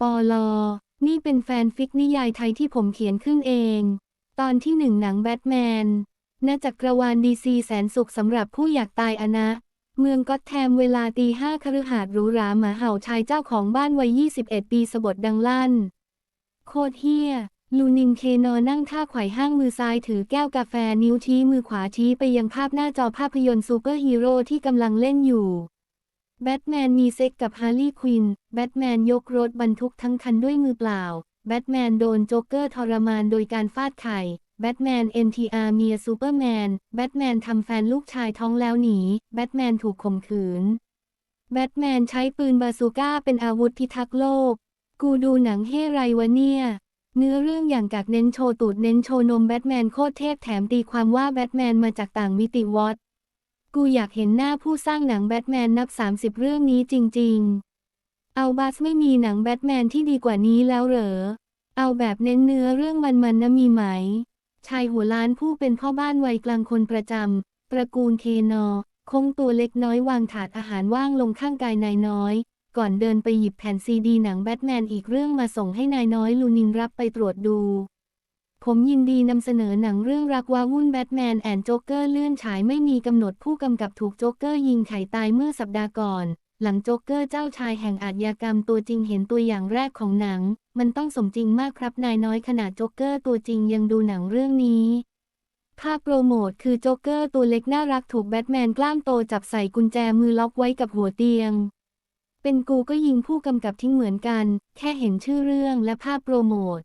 ปอลอ นี่เป็นแฟนฟิกนิยายไทยที่ผมเขียนขึ้นเอง ตอนที่หนึ่งหนังแบทแมนณจักรวาลดีซีแสนสุขสำหรับผู้อยากตายอะนะ เมืองก็ตแทมเวลาตีห้าคฤหาสน์หรูหราหมาเห่าชายเจ้าของบ้านวัย 21 ปีสะบดดังลั่น โคตรเฮียลูนินเคนอนั่งท่าไขว่ห้างมือซ้ายถือแก้วกาแฟนิ้วชี้มือขวาชี้ไปยังภาพหน้าจอภาพยนตร์ซูเปอร์ฮีโร่ที่กำลังเล่นอยู่ แบทแมนมีเซ็กกับฮาร์ลีย์ควิน แบทแมนยกรถบรรทุกทั้งคันด้วยมือเปล่า แบทแมนโดนโจ๊กเกอร์ทรมานโดยการฟาดไข่ แบทแมน NTR เมียซูเปอร์แมน แบทแมนทำแฟนลูกชายท้องแล้วหนี แบทแมนถูกข่มขืน แบทแมนใช้ปืนบาซูก้าเป็นอาวุธพิทักษ์โลก กูดูหนังเฮไรวะเนี่ย เนื้อเรื่องอย่างกากเน้นโชว์ตูดเน้นโชว์นมแบทแมนโคตรเทพแถมตีความว่าแบทแมนมาจากต่างมิติวอต กูอยากเห็นหน้าผู้สร้างหนังแบทแมนนับ 30 เรื่องนี้จริง ๆ เอาบัสไม่มีหนังแบทแมนที่ดีกว่านี้แล้วเหรอ เอาแบบเน้นเนื้อเรื่องมันๆนะมีไหม ชายหัวล้านผู้เป็นพ่อบ้านวัยกลางคนประจำตระกูลเคนอ คงตัวเล็กน้อยวางถาดอาหารว่างลงข้างกายนายน้อย ก่อนเดินไปหยิบแผ่นซีดีหนังแบทแมนอีกเรื่องมาส่งให้นายน้อยลูนินรับไปตรวจดู ผมยินดีนำเสนอหนังเรื่องรักว้าวุ่นแบทแมนแอนด์โจ๊กเกอร์เลื่อนฉายไม่มีกำหนดผู้กำกับถูกโจ๊กเกอร์ยิงไข่ตายเมื่อสัปดาห์ก่อน หลังโจ๊กเกอร์เจ้าชายแห่งอาชญากรรมตัวจริงเห็นตัวอย่างแรกของหนัง มันต้องสมจริงมากครับนายน้อยขนาดโจ๊กเกอร์ตัวจริงยังดูหนังเรื่องนี้ภาพโปรโมทคือโจ๊กเกอร์ตัวเล็กน่ารักถูกแบทแมนกล้ามโตจับใส่กุญแจมือล็อกไว้กับหัวเตียง เป็นกูก็ยิงผู้กำกับทิ้งเหมือนกัน แค่เห็นชื่อเรื่องและภาพโปรโมท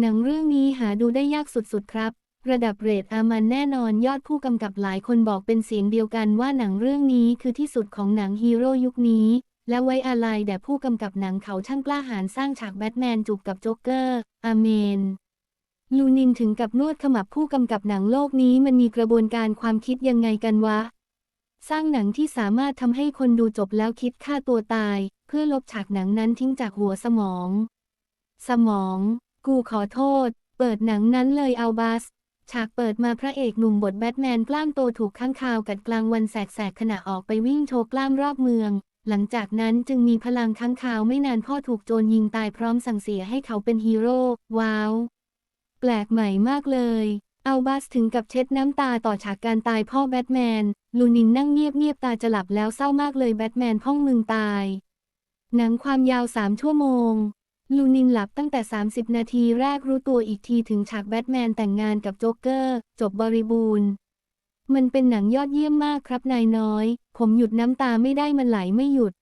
หนังเรื่องนี้หาดูได้ยากสุดๆครับ ระดับเรทอามันแน่นอนยอดผู้กำกับหลายคนบอกเป็นเสียงเดียวกันว่าหนังเรื่องนี้คือที่สุดของหนังฮีโร่ยุคนี้ และไว้อาลัยแด่ผู้กำกับหนังเขาช่างกล้าหาญสร้างฉากแบทแมนจูบกับโจ๊กเกอร์ อาเมนลูนินถึงกับนวดขมับผู้กำกับหนังโลกนี้มันมีกระบวนการความคิดยังไงกันวะ สร้างหนังที่สามารถทำให้คนดูจบแล้วคิดฆ่าตัวตาย เพื่อลบฉากหนังนั้นทิ้งจากหัวสมอง สมอง กูขอโทษ เปิดหนังนั้นเลยเอาบัส ฉากเปิดมาพระเอกหนุ่มบทแบทแมนกล้ามโตถูกข้างคาวกัดกลางวันแสกๆขณะออกไปวิ่งโชว์กล้ามรอบเมือง หลังจากนั้นจึงมีพลังข้างคาวไม่นานพ่อถูกโจรยิงตายพร้อมสั่งเสียให้เขาเป็นฮีโร่ ว้าว แปลกใหม่มากเลยเอาบัสถึงกับเช็ดน้ำตาต่อฉากการตายพ่อแบทแมน ลูนินนั่งเงียบๆตาจะหลับแล้วเศร้ามากเลยแบทแมนพ่องมึงตาย หนังความยาวสามชั่วโมง ลูนินหลับตั้งแต่ 30 นาทีแรกรู้ตัวอีกทีถึงฉากแบทแมนแต่งงานกับโจ๊กเกอร์ จบบริบูรณ์ มันเป็นหนังยอดเยี่ยมมากครับนายน้อย ผมหยุดน้ำตาไม่ได้มันไหลไม่หยุด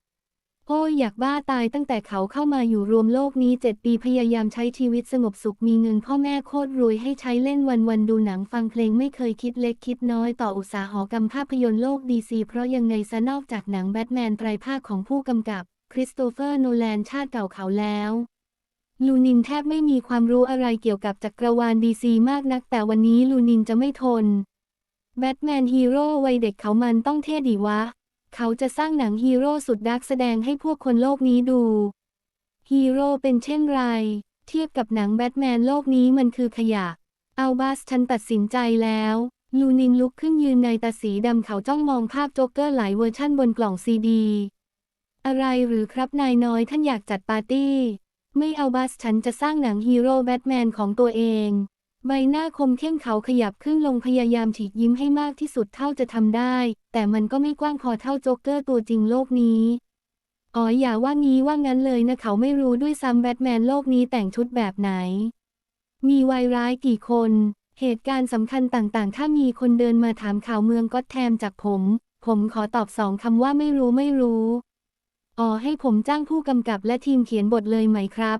โอ้ยอยากบ้าตายตั้งแต่เขาเข้ามาอยู่รวมโลกนี้เจ็ดปีพยายามใช้ชีวิตสงบสุขมีเงินพ่อแม่โคตรรวยให้ใช้เล่นวันวันดูหนังฟังเพลงไม่เคยคิดเล็กคิดน้อยต่ออุตสาหกรรมภาพยนตร์โลกดีซีเพราะยังไงซะนอกจากหนังแบทแมนไตรภาคของผู้กำกับคริสโตเฟอร์โนแลนชาติเก่าเขาแล้ว ลูนินแทบไม่มีความรู้อะไรเกี่ยวกับจักรวาลดีซีมากนัก แต่วันนี้ลูนินจะไม่ทน แบทแมนฮีโร่วัยเด็กเขามันต้องเท่ดีวะ เขาจะสร้างหนังฮีโร่สุดดักแสดงให้พวกคนโลกนี้ดู ฮีโร่เป็นเช่นไร เทียบกับหนังแบทแมนโลกนี้มันคือขยะ เอาบัสฉันตัดสินใจแล้วลูนินลุกขึ้นยืนในตาสีดำเขาจ้องมองภาพโจ๊กเกอร์หลายเวอร์ชั่นบนกล่องซีดี อะไรหรือครับนายน้อยท่านอยากจัดปาร์ตี้ ไม่เอาบัสฉันจะสร้างหนังฮีโร่แบทแมนของตัวเอง ใบหน้าคมเข้มเขาขยับขึ้นลงพยายามฉีกยิ้มให้มากที่สุดเท่าจะทำได้ แต่มันก็ไม่กว้างพอเท่าโจ๊กเกอร์ตัวจริงโลกนี้อ๋ออย่าว่างี้ว่างั้นเลยนะเขาไม่รู้ด้วยซ้ำแบทแมนโลกนี้แต่งชุดแบบไหน มีวายร้ายกี่คน เหตุการณ์สำคัญต่างๆ ถ้ามีคนเดินมาถามข่าวเมืองก็ตแทมจากผม ผมขอตอบสองคำว่าไม่รู้ไม่รู้ อ๋อให้ผมจ้างผู้กำกับและทีมเขียนบทเลยไหมครับ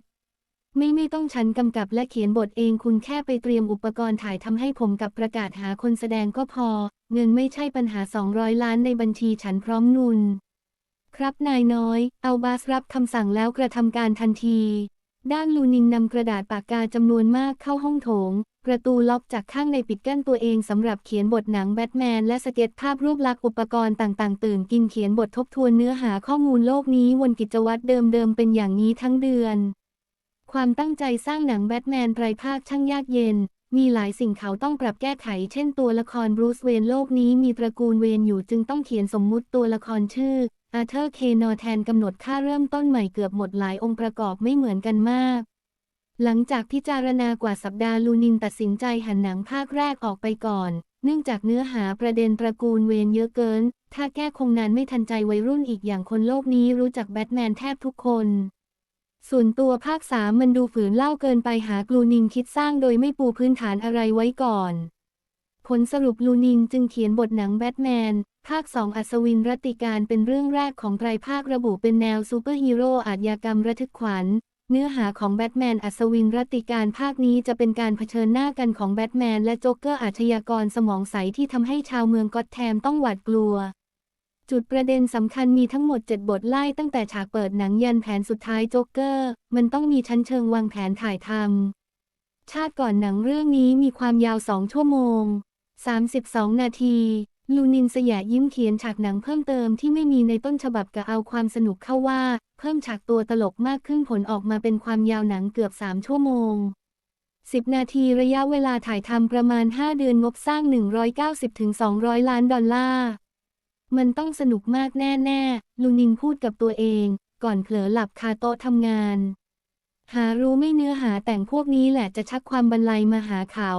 ไม่ไม่ต้องฉันกำกับและเขียนบทเองคุณแค่ไปเตรียมอุปกรณ์ถ่ายทำให้ผมกับประกาศหาคนแสดงก็พอ เงินไม่ใช่ปัญหา 200 ล้านในบัญชีฉันพร้อมนุน ครับนายน้อย เอาบาสรับคำสั่งแล้วกระทำการทันที ด้านลูนินนำกระดาษปากกาจำนวนมากเข้าห้องโถง ประตูล็อกจากข้างในปิดกั้นตัวเองสำหรับเขียนบทหนังแบทแมนและสเก็ตภาพรูปลักษณ์อุปกรณ์ต่างๆ ตื่นกินเขียนบททบทวนเนื้อหาข้อมูลโลกนี้วนกิจวัตรเดิมๆเป็นอย่างนี้ทั้งเดือน ความตั้งใจสร้างหนังแบทแมนไตรภาคช่างยากเย็น มีหลายสิ่งเขาต้องปรับแก้ไข เช่นตัวละครบรูซเวนโลกนี้มีตระกูลเวนอยู่จึงต้องเขียนสมมุติตัวละครชื่อ อาเธอร์เคนอแทนกำหนดค่าเริ่มต้นใหม่เกือบหมดหลายองค์ประกอบไม่เหมือนกันมาก หลังจากพิจารณากว่าสัปดาห์ลูนินตัดสินใจหันหนังภาคแรกออกไปก่อน เนื่องจากเนื้อหาประเด็นตระกูลเวนเยอะเกิน ถ้าแก้คงนานไม่ทันใจวัยรุ่นอีกอย่างคนโลกนี้รู้จักแบทแมนแทบทุกคน ส่วนตัวภาคสามมันดูฝืนเล่าเกินไปหากลูนินคิดสร้างโดยไม่ปูพื้นฐานอะไรไว้ก่อน ผลสรุปลูนินจึงเขียนบทหนังแบทแมน ภาคสองอัศวินรัติการเป็นเรื่องแรกของไตรภาคระบุเป็นแนวซูเปอร์ฮีโร่อาชญากรรมระทึกขวัญ เนื้อหาของแบทแมนอัศวินรัติการภาคนี้จะเป็นการเผชิญหน้ากันของแบทแมนและโจ๊กเกอร์อาชญากรสมองใสที่ทำให้ชาวเมืองก็อตแทมต้องหวาดกลัวจุดประเด็นสำคัญมีทั้งหมด 7 บทไล่ตั้งแต่ฉากเปิดหนังยันแผนสุดท้ายโจ๊กเกอร์ มันต้องมีชั้นเชิงวางแผนถ่ายทำ ชาติก่อนหนังเรื่องนี้มีความยาวสองชั่วโมง 32 นาที ลูนินสยะยิ้มเขียนฉากหนังเพิ่มเติมที่ไม่มีในต้นฉบับกะเอาความสนุกเข้าว่า เพิ่มฉากตัวตลกมากขึ้นผลออกมาเป็นความยาวหนังเกือบ 3 ชั่วโมง 10 นาทีระยะเวลาถ่ายทำประมาณ 5 เดือนงบสร้าง 190-200 ล้านดอลลาร์ มันต้องสนุกมากแน่ๆ ลูนินพูดกับตัวเอง ก่อนเผลอหลับคาโต๊ะทำงาน หารู้ไม่เนื้อหาแต่งพวกนี้แหละจะชักความบันไลมาหาเขา